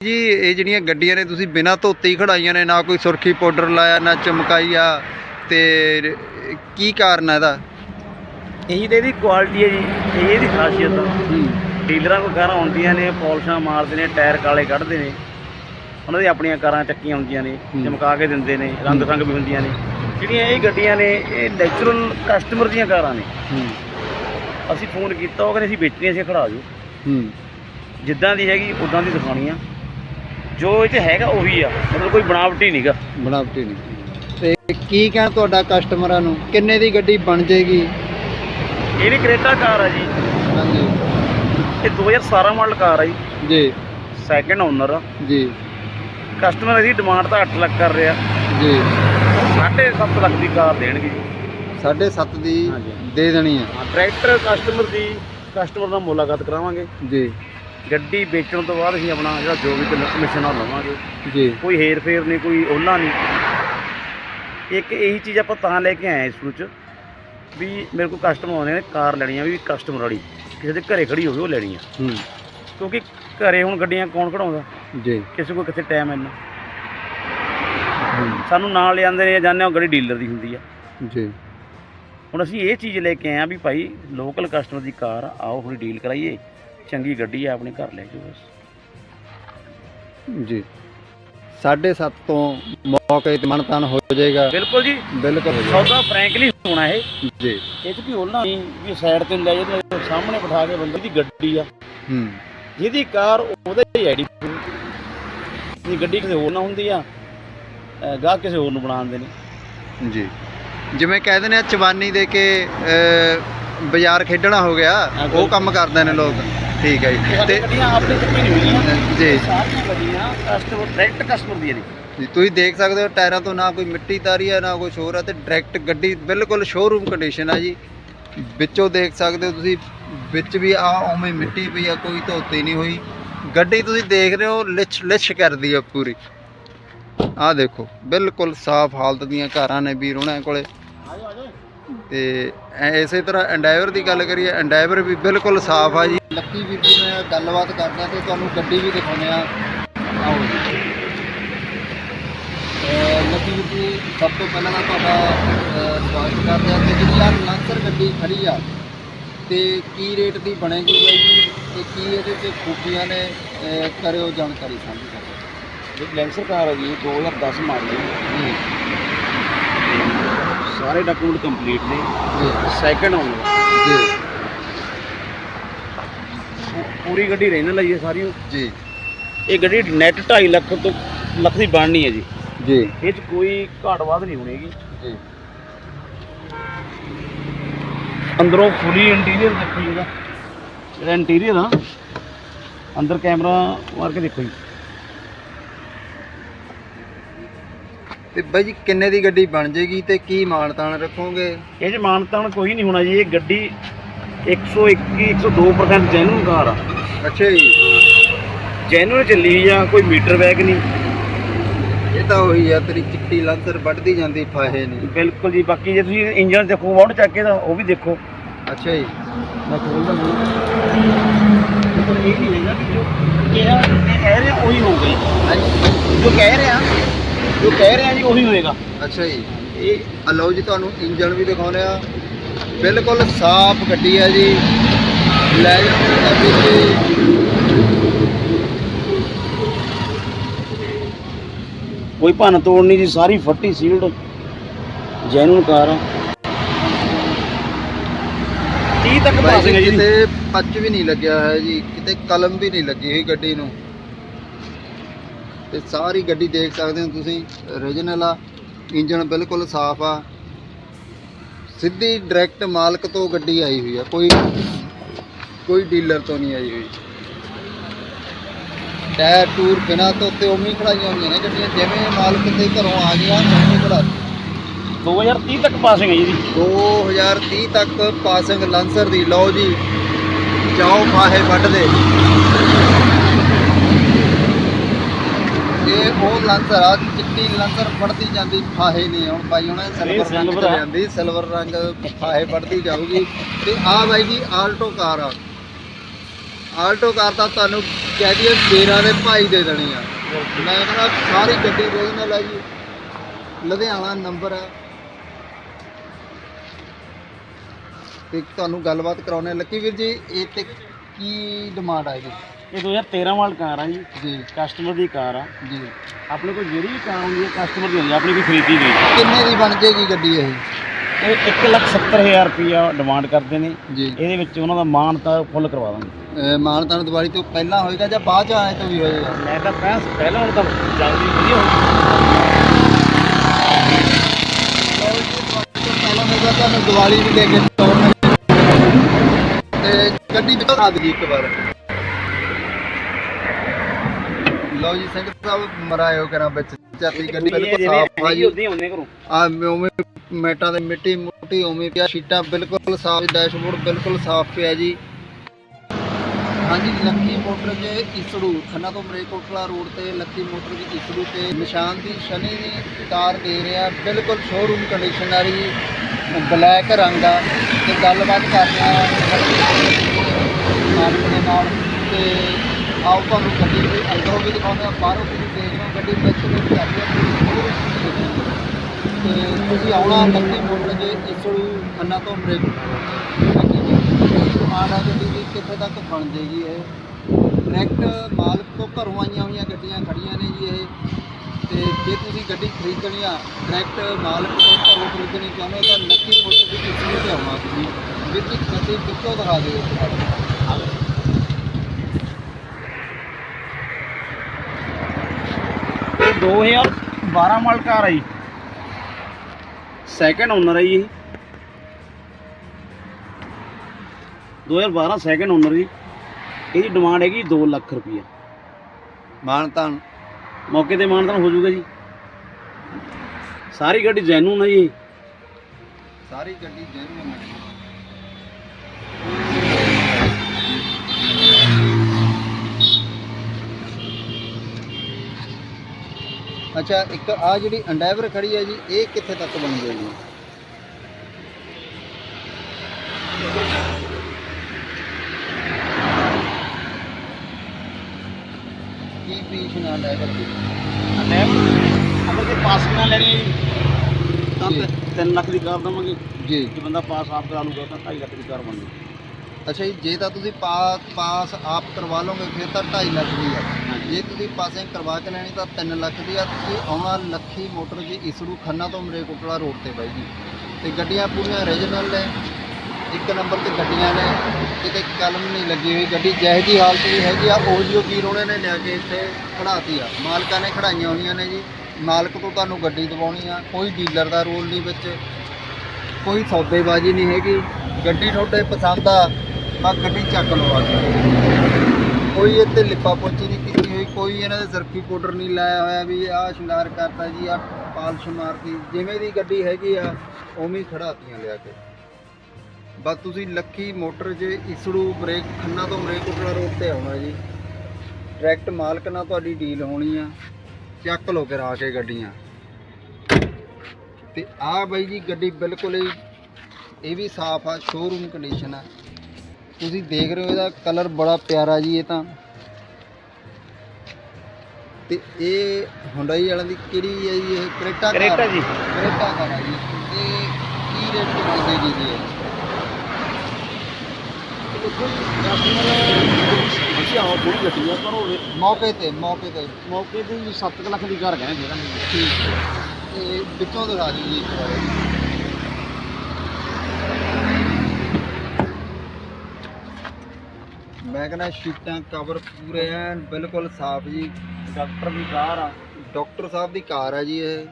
ਜੀ ਇਹ ਜਿਹੜੀਆਂ ਗੱਡੀਆਂ ਨੇ ਤੁਸੀਂ ਬਿਨਾਂ ਧੋਤੇ ਹੀ ਖੜਾਈਆਂ ਨੇ ਨਾ ਕੋਈ ਸੁਰਖੀ ਪਾਊਡਰ ਲਾਇਆ ਨਾ ਚਮਕਾਈ ਆ ਤੇ ਕੀ ਕਾਰਨ ਹੈ ਇਹਦਾ? ਇਹੀ ਤੇ ਇਹਦੀ ਕੁਆਲਿਟੀ ਹੈ ਜੀ ਇਹ ਇਹਦੀ ਖਾਸੀਅਤ ਆ। ਡੀਲਰਾਂ ਕੋਲ ਕਾਰਾਂ ਆਉਂਦੀਆਂ ਨੇ ਪੋਲਿਸ਼ਾਂ ਮਾਰਦੇ ਨੇ ਟਾਇਰ ਕਾਲੇ ਕੱਢਦੇ ਨੇ। ਉਹਨਾਂ ਦੀ ਆਪਣੀਆਂ ਕਾਰਾਂ ਚੱਕੀਆਂ ਹੁੰਦੀਆਂ ਨੇ। ਚਮਕਾ ਕੇ ਦਿੰਦੇ ਨੇ ਰੰਗ ਰੰਗ ਵੀ ਹੁੰਦੀਆਂ ਨੇ। ਜਿਹੜੀਆਂ ਇਹ ਗੱਡੀਆਂ ਨੇ ਇਹ ਨੈਚੁਰਲ ਕਸਟਮਰ ਦੀਆਂ ਕਾਰਾਂ ਨੇ। ਅਸੀਂ ਫੋਨ ਕੀਤਾ ਉਹ ਕਹਿੰਦੇ ਅਸੀਂ ਵੇਚਣੀਆਂ ਸੀ ਖੜਾ ਹੂੰ। ਜਿੱਦਾਂ ਦੀ ਹੈਗੀ ਉਦਾਂ ਦੀ ਦਿਖਾਉਣੀ ਆ। ਜੋ ਇਹ 'ਚ ਹੈਗਾ ਉਹੀ ਆ। ਮਤਲਬ ਕੋਈ ਬਣਾਵਟੀ ਨਹੀਂਗਾ ਬਣਾਵਟੀ ਨਹੀਂ ਤੇ ਕੀ ਕਹਿਣ ਤੁਹਾਡਾ ਕਸਟਮਰਾਂ ਨੂੰ? ਕਿੰਨੇ ਦੀ ਗੱਡੀ ਬਣ ਜੇਗੀ? ਇਹ ਵੀ ਕਰੇਟਾ ਕਾਰ ਆ ਜੀ। ਹਾਂਜੀ। ਇਹ 2017 ਮਾਡਲ ਕਾਰ ਆ ਜੀ। ਜੀ। ਸੈਕੰਡ ਓਨਰ ਆ। ਜੀ। ਕਸਟਮਰ ਇਹਦੀ ਡਿਮਾਂਡ ਤਾਂ 8 ਲੱਖ ਕਰ ਰਿਹਾ। ਜੀ। 7.5 ਲੱਖ ਦੀ ਕਾਰ ਦੇਣਗੇ ਜੀ। ਸਾਢੇ ਸੱਤ ਦੀ ਹਾਂਜੀ। ਦੇ ਦੇਣੀ ਹਾਂ ਟਰੈਕਟਰ ਕਸਟਮਰ ਦੀ ਕਸਟਮਰ ਨਾਲ ਮੁਲਾਕਾਤ ਕਰਾਵਾਂਗੇ। ਜੀ। ਗੱਡੀ ਵੇਚਣ ਤੋਂ ਬਾਅਦ ਅਸੀਂ ਆਪਣਾ ਜਿਹੜਾ ਜੋ ਵੀ ਕਮਿਸ਼ਨ ਆ ਲਵਾਂਗੇ। ਜੀ। ਕੋਈ ਹੇਰ ਫੇਰ ਨਹੀਂ ਕੋਈ ਉਹਨਾਂ ਨਹੀਂ। ਇੱਕ ਇਹੀ ਚੀਜ਼ ਆਪਾਂ ਤਾਂ ਲੈ ਕੇ ਆਏ ਇਸ ਚ ਵੀ ਮੇਰੇ ਕੋਲ ਕਸਟਮਰ ਆਉਂਦੇ ਨੇ ਕਾਰ ਲੈਣੀ ਆ ਵੀ ਕਸਟਮਰ ਵਾਲੀ ਕਿਸੇ ਦੇ ਘਰੇ ਖੜੀ ਹੋਵੇ ਉਹ ਲੈਣੀ ਆ। ਹੂੰ। ਕਿਉਂਕਿ ਘਰੇ ਹੁਣ ਗੱਡੀਆਂ ਕੌਣ ਖੜਾਉਂਦਾ ਜੀ। ਕਿਸੇ ਕੋਲ ਕਿੱਥੇ ਟਾਈਮ ਇੰਨਾ। ਸਾਨੂੰ ਨਾਲ ਲਿਆਂਦੇ ਨੇ ਜਾਂਦੇ ਉਹ ਗੱਡੀ ਡੀਲਰ ਦੀ ਹੁੰਦੀ ਆ। ਜੀ। ਹੁਣ ਅਸੀਂ ਇਹ ਚੀਜ਼ ਲੈ ਕੇ ਆਏ ਆ ਵੀ ਭਾਈ ਲੋਕਲ ਕਸਟਮਰ ਦੀ ਕਾਰ ਆਓ ਥੋੜੀ ਡੀਲ ਕਰਾਈਏ। ਚੰਗੀ ਗੱਡੀ ਆ ਆਪਣੇ ਘਰ ਲੈ ਜਾਓ ਬਸ। ਜੀ। ਸਾਢੇ ਸੱਤ ਤੋਂ ਮੌਕੇ ਤੇ ਮਨਤਾਨ ਹੋ ਜਾਏਗਾ। ਬਿਲਕੁਲ ਜੀ। ਬਿਲਕੁਲ। ਹੋ ਸੌਦਾ ਫਰੈਂਕਲੀ ਹੋਣਾ ਇਹ। ਜੀ। ਇਹ ਚ ਵੀ ਹੋਣਾ ਨਹੀਂ ਵੀ ਸਾਈਡ ਤੇ ਲੈ ਜਾਂਦੇ ਸਾਹਮਣੇ ਬਿਠਾ ਕੇ ਬੰਦੇ ਦੀ ਗੱਡੀ ਆ। ਹੂੰ। ਜਿਹਦੀ ਕਾਰ ਉਹਦੇ ਹੀ ਆਈਡੀ ਦੀ ਗੱਡੀ ਕਿਸੇ ਹੋਰ ਨਾਲ ਹੁੰਦੀ ਆ ਅਹ ਗਾਹਕ ਕਿਸੇ ਹੋਰ ਨੂੰ ਬਣਾ ਦਿੰਦੇ ਨੇ। ਜੀ। ਜਿਵੇਂ ਕਹਿੰਦੇ ਨੇ ਚਵਾਨੀ ਦੇ ਕੇ ਅਹ, ਬਾਜ਼ਾਰ ਖੇਡਣਾ ਹੋ ਗਿਆ ਉਹ ਕੰਮ ਕਰਦੇ ਨੇ ਲੋਕ। ਠੀਕ ਹੈ ਜੀ। ਤੇ ਗੱਡੀਆਂ ਆਪਣੀ ਚੱਕੀ ਨਹੀਂ ਹੋਈਆਂ ਜੀ। ਸਾਰੀਆਂ ਗੱਡੀਆਂ ਕਸਟਮਰ ਡਾਇਰੈਕਟ ਕਸਟਮਰ ਦੀਆਂ ਨੇ। ਜੀ, ਤੁਸੀਂ ਦੇਖ ਸਕਦੇ ਹੋ ਟਾਇਰਾਂ ਤੋਂ ਨਾ ਕੋਈ ਮਿੱਟੀ ਤਾਰੀ ਹੈ ਨਾ ਕੁਛ ਹੋਰ ਹੈ ਤੇ ਡਾਇਰੈਕਟ ਗੱਡੀ ਬਿਲਕੁਲ ਸ਼ੋਰੂਮ ਕੰਡੀਸ਼ਨ ਹੈ ਜੀ। ਵਿੱਚੋਂ ਦੇਖ ਸਕਦੇ ਹੋ ਤੁਸੀਂ ਵਿੱਚ ਵੀ ਆ ਉਵੇਂ ਮਿੱਟੀ ਪਈ ਆ ਕੋਈ ਧੋਤੀ ਨਹੀਂ ਹੋਈ। ਗੱਡੀ ਤੁਸੀਂ ਦੇਖ ਰਹੇ ਹੋ ਲਿਛ ਲਿਛ ਕਰਦੀ ਆ ਪੂਰੀ। ਆਹ ਦੇਖੋ ਬਿਲਕੁਲ ਸਾਫ਼ ਹਾਲਤ ਦੀਆਂ ਕਾਰਾਂ ਨੇ ਵੀਰ ਉਹਨਾਂ ਕੋਲੇ। ਤੇ ਐ- ਇਸੇ ਤਰ੍ਹਾਂ ਐਂਡਾਈਵਰ ਦੀ ਗੱਲ ਕਰੀਏ ਐਂਡਾਈਵਰ ਵੀ ਬਿਲਕੁਲ ਸਾਫ਼ ਆ ਜੀ। ਲੱਕੀ ਵੀਰ ਜੀ ਨਾਲ ਗੱਲਬਾਤ ਕਰਦੇ ਆ ਤੇ ਤੁਹਾਨੂੰ ਗੱਡੀ ਵੀ ਦਿਖਾਉਂਦੇ ਆ ਆਓ ਜੀ। ਲੱਕੀ ਵੀਰ ਜੀ ਸਭ ਤੋਂ ਪਹਿਲਾਂ ਤਾਂ ਤੁਹਾਡਾ ਸਵਾਗਤ ਕਰਦੇ ਆ ਤੇ ਜਿਹੜੀ ਆ ਲਾਂਸਰ ਗੱਡੀ ਖੜੀ ਆ ਤੇ ਕੀ ਰੇਟ ਦੀ ਬਣੇਗੀ ਬਾਈ ਜੀ? ਤੇ ਕੀ ਇਹਦੇ ਤੇ ਖੂਬੀਆਂ ਨੇ ਕਰਿਓ ਜਾਣਕਾਰੀ ਸਾਂਝੀ ਕਰੋ ਇਹ ਲੈਂਸਰ ਕਾਰ ਹੈ ਜੀ 2010 ਮਾਡਲ ਜੀ ਸਾਰੇ ਡਾਕੂਮੈਂਟ ਕੰਪਲੀਟ ਨੇ। ਜੀ। ਸੈਕੰਡ ਓਨਰ ਜੀ। ਪੂਰੀ ਗੱਡੀ ਰਹਿਣ ਲਈ ਹੈ ਸਾਰੀ ਉਹ। ਜੀ। ਇਹ ਗੱਡੀ ਨੈਟ 2.5 ਲੱਖ ਤੋਂ ਲੱਖ ਦੀ ਬਣਨੀ ਹੈ ਜੀ। ਜੀ। ਇਹ 'ਚ ਕੋਈ ਘਾਟ ਵਾਧ ਨਹੀਂ ਹੋਣੀਗੀ ਜੀ। ਅੰਦਰੋਂ ਫੁੱਲੀ ਇੰਟੀਰੀਅਰ ਦੇਖੋ ਜੀ ਇਹਦਾ। ਜਿਹੜਾ ਇੰਟੀਰੀਅਰ ਆ। ਅੰਦਰ ਕੈਮਰਾ ਮਾਰ ਕੇ ਦੇਖੋ ਜੀ। ਤੇ ਬਾਈ ਜੀ ਕਿੰਨੇ ਦੀ ਗੱਡੀ ਬਣ ਜੇਗੀ ਤੇ ਕੀ ਮਾਨਤਾਨ ਰੱਖੋਗੇ? ਇਹ 'ਚ ਮਾਨਤਾਨ ਕੋਈ ਨਹੀਂ ਹੋਣਾ ਜੀ ਇਹ ਗੱਡੀ 121 102% ਜੈਨੂਨ ਕਾਰ ਆ। ਅੱਛਾ ਜੀ। ਜੈਨੂਨ ਚੱਲੀ ਹੋਈ ਆ ਕੋਈ ਮੀਟਰ ਬੈਗ ਨਹੀਂ। ਇਹ ਤਾਂ ਉਹੀ ਆ ਤੇਰੀ ਚਿੱਟੀ ਲਾਂਸਰ ਵੱਢਦੀ ਜਾਂਦੀ ਫਾਹੇ ਨਹੀਂ। ਬਿਲਕੁਲ ਜੀ ਬਾਕੀ ਜੇ ਤੁਸੀਂ ਇੰਜਨ ਦੇਖੋ ਵਾਉਣ ਚੱਕ ਕੇ ਤਾਂ ਉਹ ਵੀ ਦੇਖੋ। ਅੱਛਾ ਜੀ। ਮੈਂ ਖੋਲਦਾ ਇਹ ਨਹੀਂ ਹੈਗਾ ਕਿ ਜੋ ਕਹਿ ਰਿਹਾ ਉਹੀ ਹੋਊਗਾ ਜੀ ਜੋ ਕਹਿ ਰਿਹਾ ਜੋ ਕਹਿ ਰਿਹਾ ਜੀ ਉਹੀ ਹੋਏਗਾ। ਅੱਛਾ ਜੀ। ਇਹ ਅਲੋ ਜੀ ਤੁਹਾਨੂੰ ਇੰਜਨ ਵੀ ਦਿਖਾਉਂਦੇ ਆ ਬਿਲਕੁਲ ਸਾਫ਼ ਗੱਡੀ ਹੈ ਜੀ। ਲੈ ਜਾਓ ਤਾਂ ਵੀ ਜੀ। ਕੋਈ ਭੰਨ ਤੋੜ ਨਹੀਂ ਜੀ ਸਾਰੀ ਫੱਟੀ ਸੀਲਡ ਜੈਨੂਨ ਕਾਰ ਆ। 30 ਤੱਕ ਪਾਸਿੰਗ ਹੈ ਜੀ। ਜੀ ਕਿਤੇ ਪੱਚ ਵੀ ਨਹੀਂ ਲੱਗਿਆ ਹੈ ਜੀ ਕਿਤੇ ਕਲਮ ਵੀ ਨਹੀਂ ਲੱਗੀ ਹੋਈ ਗੱਡੀ ਨੂੰ। ਤੇ ਸਾਰੀ ਗੱਡੀ ਦੇਖ ਸਕਦੇ ਹੋ ਤੁਸੀਂ ਓਰੀਜਨਲ ਆ ਇੰਜਨ ਬਿਲਕੁਲ ਸਾਫ਼ ਆ। ਸਿੱਧੀ ਡਾਇਰੈਕਟ ਮਾਲਕ ਤੋਂ ਗੱਡੀ ਆਈ ਹੋਈ ਆ ਕੋਈ ਕੋਈ ਡੀਲਰ ਤੋਂ ਨਹੀਂ ਆਈ ਹੋਈ। ਟਾਇਰ ਟੂਰ ਬਿਨਾਂ ਤੋਂ ਤੇ ਉਵੇਂ ਖੜਾਈਆਂ ਹੋਈਆਂ ਨੇ ਗੱਡੀਆਂ ਜਿਵੇਂ ਮਾਲਕ ਦੇ ਘਰੋਂ ਆ ਗਿਆ ਉਵੇਂ ਖੜਾ 2030 ਤੱਕ ਪਾਸਿੰਗ ਹੈ ਜੀ ਇਹਦੀ। 2030 ਤੱਕ ਪਾਸਿੰਗ ਲਾਂਸਰ ਦੀ। ਲਓ ਜੀ ਜਾਓ ਫਾਹੇ ਵੱਢਦੇ ਇਹ ਉਹ ਲਾਂਸਰ ਆ ਚਿੱਟੀ ਲਾਂਸਰ ਫੜਦੀ ਜਾਂਦੀ ਫਾਹੇ ਨਹੀਂ ਹੁਣ ਬਾਈ ਹੁਣ ਇਹ ਸਿਲਵਰ ਰੰਗ ਆ। ਜਾਂਦੀ ਸਿਲਵਰ ਰੰਗ ਫਾਹੇ ਵੱਢਦੀ ਜਾਊਗੀ। ਤੇ ਆ ਬਾਈ ਜੀ ਆਲਟੋ ਕਾਰ ਆ। ਆਲਟੋ ਕਾਰ ਤਾਂ ਤੁਹਾਨੂੰ ਕਹਿ ਦਈਏ ਸ਼ੇਰਾਂ ਦੇ ਭਾਈ ਦੇ ਦੇਣੀ ਆ। ਮੈਂ ਕਹਿੰਦਾ ਸਾਰੀ ਗੱਡੀ ਓਰੀਜਨਲ ਆ ਜੀ। ਲੁਧਿਆਣਾ ਨੰਬਰ ਆ। ਤੇ ਤੁਹਾਨੂੰ ਗੱਲਬਾਤ ਕਰਾਉਣੇ ਲੱਕੀ ਵੀਰ ਜੀ ਇਹ ਤੇ ਕੀ ਡਿਮਾਂਡ ਆਏਗੀ ਇਹ 2013 ਮਾਡਲ ਕਾਰ ਆ ਜੀ। ਜੀ। ਕਸਟਮਰ ਦੀ ਕਾਰ ਆ। ਜੀ। ਆਪਣੇ ਕੋਲ ਜਿਹੜੀ ਵੀ ਕਾਰ ਆਉਂਦੀ ਹੈ ਕਸਟਮਰ ਦੀ ਹੁੰਦੀ ਹੈ। ਆਪਣੀ ਕੋਈ ਖਰੀਦੀ ਨਹੀਂ। ਕਿੰਨੇ ਦੀ ਬਣ ਜਾਏਗੀ ਗੱਡੀ ਇਹ? ਇਹ 170000 ਰੁਪਇਆ ਡਿਮਾਂਡ ਕਰਦੇ ਨੇ। ਜੀ। ਇਹਦੇ ਵਿੱਚ ਉਹਨਾਂ ਦਾ ਮਾਨ ਤਾਂ ਫੁੱਲ ਕਰਵਾ ਦਾਂਗੇ। ਮਾਨਤਾਨ ਦੀਵਾਲੀ ਤੋਂ ਪਹਿਲਾਂ ਹੋਏਗਾ ਜਾਂ ਬਾਅਦ ਚ ਆਏ ਤੋਂ ਵੀ ਹੋਏਗਾ? ਮੈਂ ਤਾਂ ਪਹਿਲਾਂ ਪਹਿਲਾਂ ਹੁਣ ਤਾਂ ਜਲਦੀ ਵਧੀਆ ਹੋ ਪਹਿਲਾਂ ਹੋਏਗਾ ਤੁਹਾਨੂੰ ਦੀਵਾਲੀ ਵੀ ਕੇ ਤੇ ਗੱਡੀ ਆ ਗਈ ਇੱਕ ਵਾਰ। ਲਓ ਜੀ ਸਿੰਘ ਸਾਹਿਬ ਮਰਾਇਓ ਕਰਾਂ ਵਿੱਚ। ਚਾਤੀ ਗੱਡੀ ਬਿਲਕੁਲ ਸਾਫ਼ ਆ ਜੀ। ਉਦਾਂ ਹੀ ਹੁੰਦੇ ਘਰੋਂ। ਆ ਉਵੇਂ ਮੈਟਾਂ ਦੇ ਮਿੱਟੀ ਮੁੱਟੀ ਉਵੇਂ ਪਿਆ ਸ਼ੀਟਾਂ ਬਿਲਕੁਲ ਸਾਫ਼ ਡੈਸ਼ਬੋਰਡ ਬਿਲਕੁਲ ਸਾਫ਼ ਪਿਆ ਜੀ। ਹਾਂਜੀ ਲੱਕੀ ਮੋਟਰ ਜੇ ਇਸੜੂ ਖੰਨਾ ਤੋਂ ਮਰੇਕੋਟਲਾ ਰੋਡ ਤੇ ਲੱਕੀ ਮੋਟਰ ਦੀ ਇਸੜੂ ਤੇ ਨਿਸ਼ਾਨ ਦੀ ਸ਼ਨੀ ਦੀ ਕਾਰ ਦੇ ਰਿਹਾ ਬਿਲਕੁਲ ਸ਼ੋਰੂਮ ਕੰਡੀਸ਼ਨ ਆ ਰਹੀ ਬਲੈਕ ਰੰਗ ਆ। ਤੇ ਗੱਲਬਾਤ ਕਰਦੇ ਆ ਮਾਲਕ ਦੇ ਨਾਲ ਤੇ ਆਓ ਤੁਹਾਨੂੰ ਗੱਡੀ ਦੇ ਅੰਦਰੋਂ ਵੀ ਦਿਖਾਉਂਦੇ ਆ ਬਾਹਰੋਂ ਤੁਸੀਂ ਦੇਖ ਲਓ ਗੱਡੀ ਬਿਲਕੁਲ ਚੱਲ ਰਹੀ ਹੈ। ਤੇ ਤੁਸੀਂ ਆਉਣਾ ਲੱਕੀ ਮੋਟਰ ਜੇ ਇਸੜੂ ਖੰਨਾ ਤੋਂ ਮਰੇਕ ਮਾੜਾ ਗੱਡੀ ਦੀ ਕਿੱਥੇ ਤੱਕ ਬਣ ਜਾਏਗੀ ਇਹ? ਡਾਇਰੈਕਟ ਮਾਲਕ ਤੋਂ ਘਰੋਂ ਆਈਆਂ ਹੋਈਆਂ ਗੱਡੀਆਂ ਖੜੀਆਂ ਨੇ ਜੀ ਇਹ। ਤੇ ਜੇ ਤੁਸੀਂ ਗੱਡੀ ਖਰੀਦਣੀ ਆ ਡਾਇਰੈਕਟ ਮਾਲਕ ਤੋਂ ਘਰੋਂ ਖਰੀਦਣੀ ਚਾਹੁੰਦੇ ਹੋ ਤਾਂ ਲੱਕੀ ਮੋਟਰ ਦੀ ਕਿਸਮ ਤੇ ਆਉਣਾ ਤੁਸੀਂ? ਵਿੱਚ ਇੱਕ ਗੱਡੀ ਵਿੱਚੋਂ ਦਿਖਾ ਦਿਓ। 2012 ਮਾਡਲ ਕਾਰ ਆ ਜੀ ਸੈਕੰਡ ਓਨਰ ਹੈ ਜੀ ਇਹ 2012 ਸੈਕੰਡ ਓਨਰ ਜੀ ਇਹਦੀ ਡਿਮਾਂਡ ਹੈਗੀ 2 ਲੱਖ ਰੁਪਈਆ। ਮਾਨਤਾਨ ਮੌਕੇ ਤੇ ਮਾਨਦਾਨ ਹੋ ਜਾਊਗਾ ਜੀ। ਸਾਰੀ ਗੱਡੀ ਜੈਨੂਨ ਹੈ ਜੀ। ਸਾਰੀ ਗੱਡੀ ਜੈਨੂਨ ਹੈ ਅੱਛਾ ਇੱਕ ਆ ਜਿਹੜੀ ਅੰਡੈਵਰ ਖੜੀ ਹੈ ਜੀ ਇਹ ਕਿੱਥੇ ਤੱਕ ਬਣ ਜਾਏਗੀ ਕੀ ਪੀਸ ਨਾਲ ਅੰਡੈਵਰ ਦੀ ਲੈ ਅਗਰ ਤੇ ਪਾਸ ਕਿੰਨਾ ਲੈਣੀ ਤਾਂ ਜੀ। 3 ਲੱਖ ਦੀ ਕਾਰ ਦਵਾਂਗੇ। ਜੀ। ਜੇ ਬੰਦਾ ਪਾਸ ਆਪ ਕਰਾ ਲੂਗਾ ਤਾਂ 2.5 ਲੱਖ ਦੀ ਕਾਰ ਬਣਨੀ ਅੱਛਾ ਜੀ ਜੇ ਤਾਂ ਤੁਸੀਂ ਪਾਸ ਪਾਸ ਆਪ ਕਰਵਾ ਲਓਗੇ ਫਿਰ ਤਾਂ 2.5 ਲੱਖ ਦੀ ਆ ਜੇ ਤੁਸੀਂ ਪਾਸਿੰਗ ਕਰਵਾ ਕੇ ਲੈਣੀ ਤਾਂ 3 ਲੱਖ ਦੀ ਆ ਤੁਸੀਂ ਆਉਣਾ ਲੱਖੀ ਮੋਟਰ ਜੀ ਇਸਰੂ ਖੰਨਾ ਤੋਂ ਮਰੇਕੋਟਲਾ ਰੋਡ ਤੇ ਬਾਈ ਜੀ। ਤੇ ਗੱਡੀਆਂ ਪੂਰੀਆਂ ਰੀਜਨਲ ਨੇ, ਇੱਕ ਨੰਬਰ ਤੇ ਗੱਡੀਆਂ ਨੇ, ਕਿਤੇ ਕਲਮ ਨਹੀਂ ਲੱਗੀ ਹੋਈ ਗੱਡੀ, ਜਿਹੋ ਜਿਹੀ ਹਾਲਤ ਵੀ ਹੈਗੀ ਆ, ਉਹ ਜਿਹੀ ਵੀਰ ਉਹਨਾਂ ਨੇ ਲਿਆ ਕੇ ਇੱਥੇ ਖੜਾਤੀ ਆ। ਮਾਲਕਾਂ ਨੇ ਖੜਾਈਆਂ ਹੋਈਆਂ ਨੇ ਜੀ, ਮਾਲਕ ਤੋਂ ਤੁਹਾਨੂੰ ਗੱਡੀ ਦਵਾਉਣੀ ਆ, ਕੋਈ ਡੀਲਰ ਦਾ ਰੋਲ ਨਹੀਂ ਵਿੱਚ, ਕੋਈ ਸੌਦੇਬਾਜ਼ੀ ਨਹੀਂ ਹੈਗੀ। ਗੱਡੀ ਤੁਹਾਡੇ ਪਸੰਦ ਆ ਆ ਗੱਡੀ ਚੱਕ ਲਓ ਕੇ। ਕੋਈ ਇੱਥੇ ਲਿਪਾ ਪੋਚੀ ਨਹੀਂ ਕੀਤੀ ਕੋਈ ਇਹਨਾਂ ਦੇ ਸਰਫੀ ਪਾਊਡਰ ਨਹੀਂ ਲਾਇਆ ਹੋਇਆ ਵੀ ਆਹ ਸ਼ਿੰਗਾਰ ਕਰਤਾ ਜੀ, ਆਹ ਪਾਲਸ਼ ਮਾਰਤੀ ਜਿਵੇਂ ਦੀ ਗੱਡੀ ਹੈਗੀ ਆ, ਉਵੇਂ ਹੀ ਖੜਾਤੀਆਂ ਲਿਆ ਕੇ। ਬਸ ਤੁਸੀਂ ਲੱਕੀ ਮੋਟਰ ਜੇ ਇਸੜੂ ਬ੍ਰੇਕ, ਖੰਨਾ ਤੋਂ ਮਰੇਕੋਟਲਾ ਰੋਡ ਤੇ ਆਉਣਾ ਜੀ। ਡਾਇਰੈਕਟ ਮਾਲਕ ਨਾਲ ਤੁਹਾਡੀ ਡੀਲ ਹੋਣੀ ਆ, ਚੱਕ ਲਓ ਫਿਰ ਆ ਕੇ ਗੱਡੀਆਂ। ਤੇ ਆਹ ਬਾਈ ਜੀ ਗੱਡੀ ਬਿਲਕੁਲ ਹੀ, ਇਹ ਵੀ ਸਾਫ਼ ਆ ਸ਼ੋਰੂਮ ਕੰਡੀਸ਼ਨ ਆ। ਤੁਸੀਂ ਦੇਖ ਰਹੇ ਹੋ ਇਹਦਾ ਕਲਰ ਬੜਾ ਪਿਆਰਾ ਜੀ, ਇਹ ਤਾਂ। ਤੇ ਇਹ ਹੁੰਡਾਈ ਵਾਲਿਆਂ ਦੀ ਕਿਹੜੀ ਹੈ ਜੀ ਇਹ? ਕਰੇਟਾ ਕਾਰ ਕਰੇਟਾ ਜੀ। ਕਰੇਟਾ ਕਾਰ ਆ ਜੀ। ਤੇ ਕੀ ਰੇਟ ਤੇ ਮਿਲ ਜਾਏਗੀ ਜੀ ਗੱਡੀ ਆ ਪਰ ਉਹ ਮੌਕੇ ਤੇ। ਮੌਕੇ ਤੇ ਮੌਕੇ ਤੇ 7 ਲੱਖ ਦੀ ਕਾਰ ਕਹਿੰਦੇ ਜਿਹੜਾ ਠੀਕ ਹੈ। ਤੇ ਵਿੱਚੋਂ ਦਿਖਾ ਦਿਓ ਜੀ ਇੱਕ ਵਾਰ। ਮੈਂ ਕਹਿੰਦਾ ਸ਼ੀਟਾਂ ਕਵਰ ਪੂਰੇ ਐਨ ਬਿਲਕੁਲ ਸਾਫ਼ ਜੀ। ਡਾਕਟਰ ਦੀ ਕਾਰ ਆ। ਡਾਕਟਰ ਸਾਹਿਬ ਦੀ ਕਾਰ ਆ ਜੀ ਇਹ।